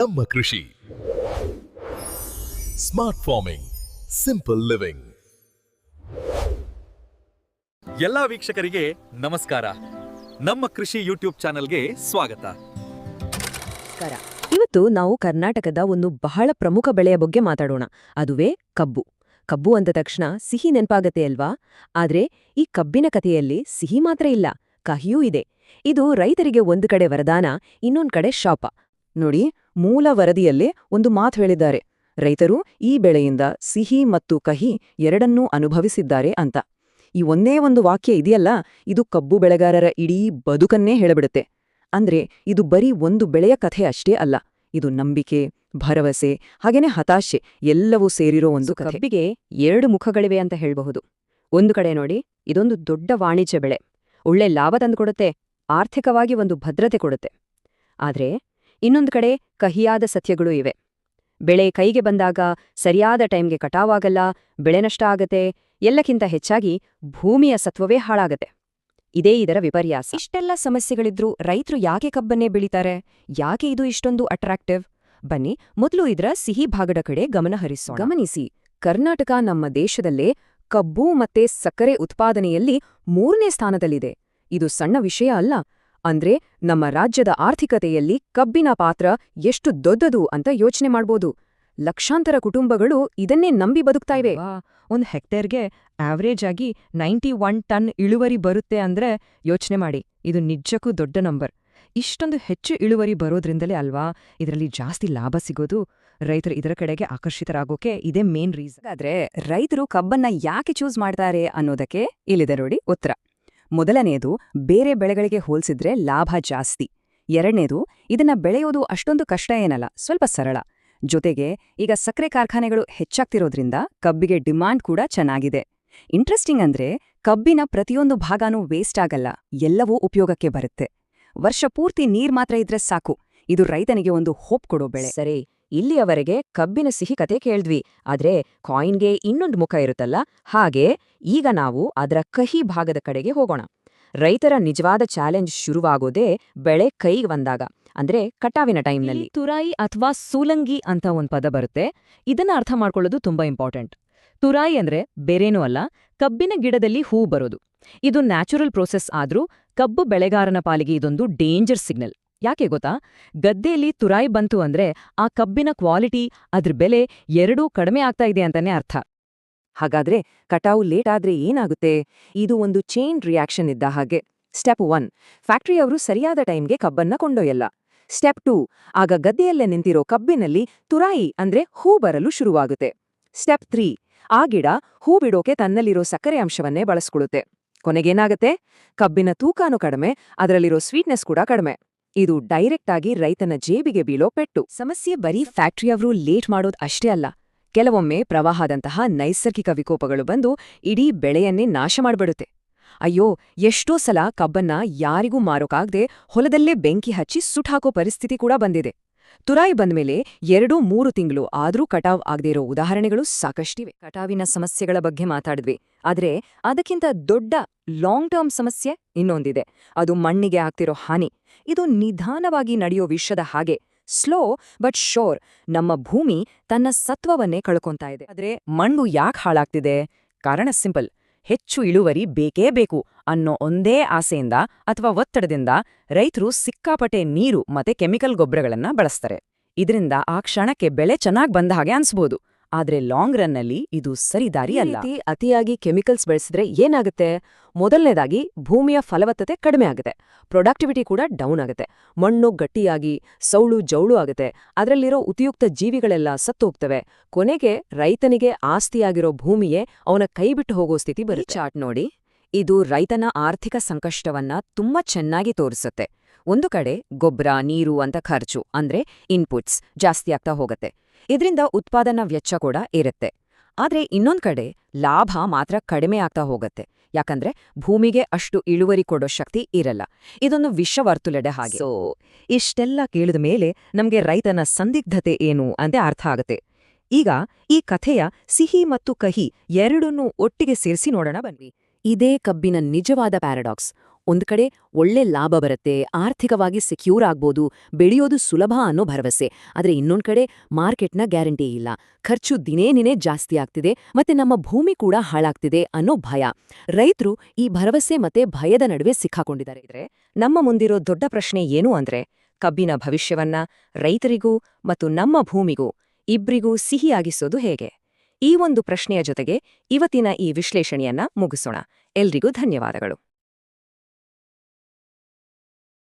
ನಮ್ಮ ಕೃಷಿ. Smart farming simple living ಎಲ್ಲಾ ವೀಕ್ಷಕರಿಗೆ ನಮಸ್ಕಾರ. ನಮ್ಮ ಕೃಷಿ ಯೂಟ್ಯೂಬ್ ಚಾನೆಲ್ಗೆ ಸ್ವಾಗತ. ನಮಸ್ಕಾರ. ಇವತ್ತು ನಾವು ಕರ್ನಾಟಕದ ಒಂದು ಬಹಳ ಪ್ರಮುಖ ಬೆಳೆಯ ಬಗ್ಗೆ ಮಾತಾಡೋಣ. ಅದುವೇ ಕಬ್ಬು. ಕಬ್ಬು ಅಂದ ತಕ್ಷಣ ಸಿಹಿ ನೆನಪಾಗತ್ತೆ ಅಲ್ವಾ? ಆದ್ರೆ ಈ ಕಬ್ಬಿನ ಕಥೆಯಲ್ಲಿ ಸಿಹಿ ಮಾತ್ರ ಇಲ್ಲ ಕಹಿಯೂ ಇದೆ. ಇದು ರೈತರಿಗೆ ಒಂದು ಕಡೆ ವರದಾನ ಇನ್ನೊಂದು ಕಡೆ ಶಾಪ. ನೋಡಿ ಮೂಲ ವರದಿಯಲ್ಲೇ ಒಂದು ಮಾತು ಹೇಳಿದ್ದಾರೆ. ರೈತರು ಈ ಬೆಳೆಯಿಂದ ಸಿಹಿ ಮತ್ತು ಕಹಿ ಎರಡನ್ನೂ ಅನುಭವಿಸಿದ್ದಾರೆ ಅಂತ. ಈ ಒಂದೇ ಒಂದು ವಾಕ್ಯ ಇದೆಯಲ್ಲ ಇದು ಕಬ್ಬು ಬೆಳೆಗಾರರ ಇಡೀ ಬದುಕನ್ನೇ ಹೇಳಬಿಡುತ್ತೆ. ಅಂದ್ರೆ ಇದು ಬರೀ ಒಂದು ಬೆಳೆಯ ಕಥೆ ಅಷ್ಟೇ ಅಲ್ಲ. ಇದು ನಂಬಿಕೆ ಭರವಸೆ ಹಾಗೇನೆ ಹತಾಶೆ ಎಲ್ಲವೂ ಸೇರಿರೋ ಒಂದು ಕಬ್ಬಿಗೆ ಎರಡು ಮುಖಗಳಿವೆ ಅಂತ ಹೇಳಬಹುದು. ಒಂದು ಕಡೆ ನೋಡಿ ಇದೊಂದು ದೊಡ್ಡ ವಾಣಿಜ್ಯ ಬೆಳೆ. ಒಳ್ಳೆ ಲಾಭ ತಂದುಕೊಡುತ್ತೆ ಆರ್ಥಿಕವಾಗಿ ಒಂದು ಭದ್ರತೆ ಕೊಡುತ್ತೆ. ಆದ್ರೆ ಇನ್ನೊಂದು ಕಡೆ ಕಹಿಯಾದ ಸತ್ಯಗಳೂ ಇವೆ. ಬೆಳೆ ಕೈಗೆ ಬಂದಾಗ ಸರಿಯಾದ ಟೈಮ್ಗೆ ಕಟಾವಾಗಲ್ಲ ಬೆಳೆ ನಷ್ಟ ಆಗತ್ತೆ ಎಲ್ಲಕ್ಕಿಂತ ಹೆಚ್ಚಾಗಿ ಭೂಮಿಯ ಸತ್ವವೇ ಹಾಳಾಗತ್ತೆ. ಇದೇ ಇದರ ವಿಪರ್ಯಾಸ. ಇಷ್ಟೆಲ್ಲ ಸಮಸ್ಯೆಗಳಿದ್ರೂ ರೈತರು ಯಾಕೆ ಕಬ್ಬನ್ನೇ ಬೆಳೀತಾರೆ? ಯಾಕೆ ಇದು ಇಷ್ಟೊಂದು ಅಟ್ರಾಕ್ಟಿವ್ ಬನ್ನಿ ಮೊದಲು ಇದರ ಸಿಹಿ ಭಾಗದ ಕಡೆ ಗಮನ ಹರಿಸೋಣ. ಗಮನಿಸಿ ಕರ್ನಾಟಕ ನಮ್ಮ ದೇಶದಲ್ಲೇ ಕಬ್ಬು ಮತ್ತೆ ಸಕ್ಕರೆ ಉತ್ಪಾದನೆಯಲ್ಲಿ ಮೂರನೇ ಸ್ಥಾನದಲ್ಲಿದೆ. ಇದು ಸಣ್ಣ ವಿಷಯ ಅಲ್ಲ ಅಂದ್ರೆ ನಮ್ಮ ರಾಜ್ಯದ ಆರ್ಥಿಕತೆಯಲ್ಲಿ ಕಬ್ಬಿನ ಪಾತ್ರ ಎಷ್ಟು ದೊಡ್ಡದು ಅಂತ ಯೋಚನೆ ಮಾಡ್ಬೋದು. ಲಕ್ಷಾಂತರ ಕುಟುಂಬಗಳು ಇದನ್ನೇ ನಂಬಿ ಬದುಕ್ತಾ ಇವೆ. ಒಂದು ಹೆಕ್ಟೇರ್ಗೆ ಆವ್ರೇಜ್ ಆಗಿ ನೈಂಟಿ ಒನ್ ಟನ್ ಇಳುವರಿ ಬರುತ್ತೆ ಅಂದ್ರೆ ಯೋಚನೆ ಮಾಡಿ. ಇದು ನಿಜಕ್ಕೂ ದೊಡ್ಡ ನಂಬರ್. ಇಷ್ಟೊಂದು ಹೆಚ್ಚು ಇಳುವರಿ ಬರೋದ್ರಿಂದಲೇ ಅಲ್ವಾ? ಇದರಲ್ಲಿ ಜಾಸ್ತಿ ಲಾಭ ಸಿಗೋದು ರೈತರು ಇದರ ಕಡೆಗೆ ಆಕರ್ಷಿತರಾಗೋಕೆ ಇದೇ ಮೇನ್ ರೀಸನ್ ಆದ್ರೆ ರೈತರು ಕಬ್ಬನ್ನ ಯಾಕೆ ಚೂಸ್ ಮಾಡ್ತಾರೆ ಅನ್ನೋದಕ್ಕೆ ಇಲ್ಲಿದೆ ನೋಡಿ ಉತ್ತರ. ಮೊದಲನೆಯದು ಬೇರೆ ಬೆಳೆಗಳಿಗೆ ಹೋಲಿಸಿದ್ರೆ ಲಾಭ ಜಾಸ್ತಿ. ಎರಡನೇದು ಇದನ್ನ ಬೆಳೆಯೋದು ಅಷ್ಟೊಂದು ಕಷ್ಟ ಏನಲ್ಲ, ಸ್ವಲ್ಪ ಸರಳ. ಜೊತೆಗೆ ಈಗ ಸಕ್ಕರೆ ಕಾರ್ಖಾನೆಗಳು ಹೆಚ್ಚಾಗ್ತಿರೋದ್ರಿಂದ ಕಬ್ಬಿಗೆ ಡಿಮಾಂಡ್ ಕೂಡ ಚೆನ್ನಾಗಿದೆ. ಇಂಟ್ರೆಸ್ಟಿಂಗ್ ಅಂದ್ರೆ ಕಬ್ಬಿನ ಪ್ರತಿಯೊಂದು ಭಾಗನೂ ವೇಸ್ಟ್ ಆಗಲ್ಲ, ಎಲ್ಲವೂ ಉಪಯೋಗಕ್ಕೆ ಬರುತ್ತೆ. ವರ್ಷ ಪೂರ್ತಿ ನೀರ್ ಮಾತ್ರ ಇದ್ರೆ ಸಾಕು, ಇದು ರೈತನಿಗೆ ಒಂದು ಹೋಪ್ ಕೊಡೋ ಬೆಳೆ. ಸರಿ. ಇಲ್ಲಿಯವರೆಗೆ ಕಬ್ಬಿನ ಸಿಹಿ ಕತೆ ಕೇಳಿದ್ವಿ, ಆದ್ರೆ ಕಾಯಿನ್ಗೆ ಇನ್ನೊಂದು ಮುಖ ಇರುತ್ತಲ್ಲ? ಹಾಗೆ ಈಗ ನಾವು ಅದರ ಕಹಿ ಭಾಗದ ಕಡೆಗೆ ಹೋಗೋಣ. ರೈತರ ನಿಜವಾದ ಚಾಲೆಂಜ್ ಶುರುವಾಗೋದೇ ಬೆಳೆ ಕೈಗೆ ಬಂದಾಗ, ಅಂದ್ರೆ ಕಟಾವಿನ ಟೈಮ್ನಲ್ಲಿ. ತುರಾಯಿ ಅಥವಾ ಸೂಲಂಗಿ ಅಂತ ಒಂದ್ ಪದ ಬರುತ್ತೆ. ಇದನ್ನ ಅರ್ಥ ಮಾಡ್ಕೊಳ್ಳೋದು ತುಂಬಾ ಇಂಪಾರ್ಟೆಂಟ್. ತುರಾಯಿ ಅಂದ್ರೆ ಬೇರೇನೂ ಅಲ್ಲ, ಕಬ್ಬಿನ ಗಿಡದಲ್ಲಿ ಹೂ ಬರೋದು. ಇದು ನ್ಯಾಚುರಲ್ ಪ್ರೋಸೆಸ್ ಆದ್ರೂ ಕಬ್ಬು ಬೆಳೆಗಾರನ ಪಾಲಿಗೆ ಇದೊಂದು ಡೇಂಜರ್ ಸಿಗ್ನಲ್. ಯಾಕೆ ಗೊತ್ತಾ? ಗದ್ದೆಯಲ್ಲಿ ತುರಾಯಿ ಬಂತು ಅಂದ್ರೆ ಆ ಕಬ್ಬಿನ ಕ್ವಾಲಿಟಿ, ಅದ್ರ ಬೆಲೆ ಎರಡೂ ಕಡಿಮೆ ಆಗ್ತಾ ಇದೆ ಅಂತಾನೆ ಅರ್ಥ. ಹಾಗಾದ್ರೆ ಕಟಾವು ಲೇಟ್ ಆದ್ರೆ ಏನಾಗುತ್ತೆ? ಇದು ಒಂದು ಚೈನ್ ರಿಯಾಕ್ಷನ್ ಇದ್ದ ಹಾಗೆ. ಸ್ಟೆಪ್ ಒನ್ ಫ್ಯಾಕ್ಟರಿಯವರು ಸರಿಯಾದ ಟೈಮ್ಗೆ ಕಬ್ಬನ್ನ ಕೊಂಡೊಯ್ಯಲ್ಲ. ಸ್ಟೆಪ್ ಟೂ ಆಗ ಗದ್ದೆಯಲ್ಲೇ ನಿಂತಿರೋ ಕಬ್ಬಿನಲ್ಲಿ ತುರಾಯಿ ಅಂದ್ರೆ ಹೂ ಬರಲು ಶುರುವಾಗುತ್ತೆ. ಸ್ಟೆಪ್ ತ್ರೀ ಆ ಗಿಡ ಹೂ ಬಿಡೋಕೆ ತನ್ನಲ್ಲಿರೋ ಸಕ್ಕರೆ ಅಂಶವನ್ನೇ ಬಳಸ್ಕೊಳ್ಳುತ್ತೆ. ಕೊನೆಗೇನಾಗತ್ತೆ? ಕಬ್ಬಿನ ತೂಕಾನು ಕಡಿಮೆ, ಅದರಲ್ಲಿರೋ ಸ್ವೀಟ್ನೆಸ್ ಕೂಡ ಕಡಿಮೆ. ಇದು ಡೈರೆಕ್ಟ್ ಆಗಿ ರೈತನ ಜೇಬಿಗೆ ಬೀಳೋ ಪೆಟ್ಟು. ಸಮಸ್ಯೆ ಬರೀ ಫ್ಯಾಕ್ಟ್ರಿಯವರು ಲೇಟ್ ಮಾಡೋದ್ ಅಷ್ಟೇ ಅಲ್ಲ. ಕೆಲವೊಮ್ಮೆ ಪ್ರವಾಹದಂತಹ ನೈಸರ್ಗಿಕ ವಿಕೋಪಗಳು ಬಂದು ಇಡೀ ಬೆಳೆಯನ್ನೇ ನಾಶ ಮಾಡ್ಬಿಡುತ್ತೆ. ಅಯ್ಯೋ, ಎಷ್ಟೋ ಸಲ ಕಬ್ಬನ್ನ ಯಾರಿಗೂ ಮಾರೋಕಾಗ್ದೆ ಹೊಲದಲ್ಲೇ ಬೆಂಕಿ ಹಚ್ಚಿ ಸುಟ್ಹಾಕೋ ಪರಿಸ್ಥಿತಿ ಕೂಡ ಬಂದಿದೆ. ತುರಾಯಿ ಬಂದ್ಮೇಲೆ ಎರಡು ಮೂರು ತಿಂಗಳು ಆದರೂ ಕಟಾವ್ ಆಗದೇ ಇರೋ ಉದಾಹರಣೆಗಳು ಸಾಕಷ್ಟಿವೆ. ಕಟಾವಿನ ಸಮಸ್ಯೆಗಳ ಬಗ್ಗೆ ಮಾತಾಡಿದ್ವಿ. ಆದ್ರೆ ಅದಕ್ಕಿಂತ ದೊಡ್ಡ ಲಾಂಗ್ ಟರ್ಮ್ ಸಮಸ್ಯೆ ಇನ್ನೊಂದಿದೆ. ಅದು ಮಣ್ಣಿಗೆ ಆಗ್ತಿರೋ ಹಾನಿ. ಇದು ನಿಧಾನವಾಗಿ ನಡೆಯೋ ವಿಷದ ಹಾಗೆ. ಸ್ಲೋ ಬಟ್ ಶೋರ್ ನಮ್ಮ ಭೂಮಿ ತನ್ನ ಸತ್ವವನ್ನೇ ಕಳ್ಕೊಂತಾ ಇದೆ. ಆದ್ರೆ ಮಣ್ಣು ಯಾಕೆ ಹಾಳಾಗ್ತಿದೆ? ಕಾರಣ ಸಿಂಪಲ್ ಹೆಚ್ಚು ಇಳುವರಿ ಬೇಕೇ ಬೇಕು ಅನ್ನೋ ಒಂದೇ ಆಸೆಯಿಂದ ಅಥವಾ ಒತ್ತಡದಿಂದ ರೈತರು ಸಿಕ್ಕಾಪಟ್ಟೆ ನೀರು ಮತ್ತೆ ಕೆಮಿಕಲ್ ಗೊಬ್ಬರಗಳನ್ನ ಬಳಸ್ತಾರೆ. ಇದರಿಂದ ಆ ಕ್ಷಣಕ್ಕೆ ಬೆಳೆ ಚೆನ್ನಾಗ್ ಬಂದ ಹಾಗೆ ಅನ್ಸ್ಬೋದು. ಆದ್ರೆ ಲಾಂಗ್ ರನ್ನಲ್ಲಿ ಇದು ಸರಿದಾರಿ ಅಲ್ಲ. ಅತಿಯಾಗಿ ಕೆಮಿಕಲ್ಸ್ ಬೆಳೆಸಿದ್ರೆ ಏನಾಗುತ್ತೆ? ಮೊದಲನೇದಾಗಿ ಭೂಮಿಯ ಫಲವತ್ತತೆ ಕಡಿಮೆ ಆಗುತ್ತೆ. ಪ್ರೊಡಕ್ಟಿವಿಟಿ ಕೂಡ ಡೌನ್ ಆಗುತ್ತೆ. ಮಣ್ಣು ಗಟ್ಟಿಯಾಗಿ ಸೌಳು ಜೌಳು ಆಗುತ್ತೆ. ಅದರಲ್ಲಿರೋ ಉಪಯುಕ್ತ ಜೀವಿಗಳೆಲ್ಲ ಸತ್ತೋಗ್ತವೆ. ಕೊನೆಗೆ ರೈತನಿಗೆ ಆಸ್ತಿಯಾಗಿರೋ ಭೂಮಿಯೇ ಅವನ ಕೈಬಿಟ್ಟು ಹೋಗೋ ಸ್ಥಿತಿ ಬರುತ್ತೆ. ಚಾರ್ಟ್ ನೋಡಿ. ಇದು ರೈತನ ಆರ್ಥಿಕ ಸಂಕಷ್ಟವನ್ನ ತುಂಬಾ ಚೆನ್ನಾಗಿ ತೋರಿಸುತ್ತೆ. ಒಂದು ಕಡೆ ಗೊಬ್ಬರ ನೀರು ಅಂತ ಖರ್ಚು ಅಂದ್ರೆ ಇನ್ಪುಟ್ಸ್ ಜಾಸ್ತಿ ಆಗ್ತಾ ಹೋಗತ್ತೆ. ಇದರಿಂದ ಉತ್ಪಾದನಾ ವೆಚ್ಚ ಕೂಡ ಇರುತ್ತೆ. ಆದರೆ ಇನ್ನೊಂದು ಕಡೆ ಲಾಭ ಮಾತ್ರ ಕಡಿಮೆ ಆಗ್ತಾ ಹೋಗುತ್ತೆ. ಯಾಕಂದ್ರೆ ಭೂಮಿಗೆ ಅಷ್ಟು ಇಳುವರಿ ಕೊಡೋ ಶಕ್ತಿ ಇರಲ್ಲ. ಇದೊಂದು ವಿಷವರ್ತುಲೆಡೆ ಹಾಗೆ. ಸೊ ಇಷ್ಟೆಲ್ಲ ಕೇಳಿದ ಮೇಲೆ ನಮಗೆ ರೈತನ ಸಂದಿಗ್ಧತೆ ಏನು ಅಂತ ಅರ್ಥ ಆಗತ್ತೆ. ಈಗ ಈ ಕಥೆಯ ಸಿಹಿ ಮತ್ತು ಕಹಿ ಎರಡನ್ನೂ ಒಟ್ಟಿಗೆ ಸೇರಿಸಿ ನೋಡೋಣ ಬನ್ನಿ. ಇದೇ ಕಬ್ಬಿನ ನಿಜವಾದ ಪ್ಯಾರಡಾಕ್ಸ್. ಒಂದ್ ಕಡೆ ಒಳ್ಳೆ ಲಾಭ ಬರುತ್ತೆ, ಆರ್ಥಿಕವಾಗಿ ಸೆಕ್ಯೂರ್ ಆಗ್ಬೋದು, ಬೆಳೆಯೋದು ಸುಲಭ ಅನ್ನೋ ಭರವಸೆ. ಆದರೆ ಇನ್ನೊಂದು ಕಡೆ ಮಾರ್ಕೆಟ್ನ ಗ್ಯಾರಂಟಿ ಇಲ್ಲ. ಖರ್ಚು ದಿನೇ ಜಾಸ್ತಿ ಆಗ್ತಿದೆ ಮತ್ತೆ ನಮ್ಮ ಭೂಮಿ ಕೂಡ ಹಾಳಾಗ್ತಿದೆ ಅನ್ನೋ ಭಯ. ರೈತರು ಈ ಭರವಸೆ ಮತ್ತೆ ಭಯದ ನಡುವೆ ಸಿಕ್ಕಾಕೊಂಡಿದ್ದಾರೆ. ಇದ್ರೆ ನಮ್ಮ ಮುಂದಿರೋ ದೊಡ್ಡ ಪ್ರಶ್ನೆ ಏನು ಅಂದ್ರೆ, ಕಬ್ಬಿನ ಭವಿಷ್ಯವನ್ನ ರೈತರಿಗೂ ಮತ್ತು ನಮ್ಮ ಭೂಮಿಗೂ, ಇಬ್ರಿಗೂ ಸಿಹಿಯಾಗಿಸೋದು ಹೇಗೆ? ಈ ಒಂದು ಪ್ರಶ್ನೆಯ ಜೊತೆಗೆ ಇವತ್ತಿನ ಈ ವಿಶ್ಲೇಷಣೆಯನ್ನ ಮುಗಿಸೋಣ. ಎಲ್ರಿಗೂ ಧನ್ಯವಾದಗಳು.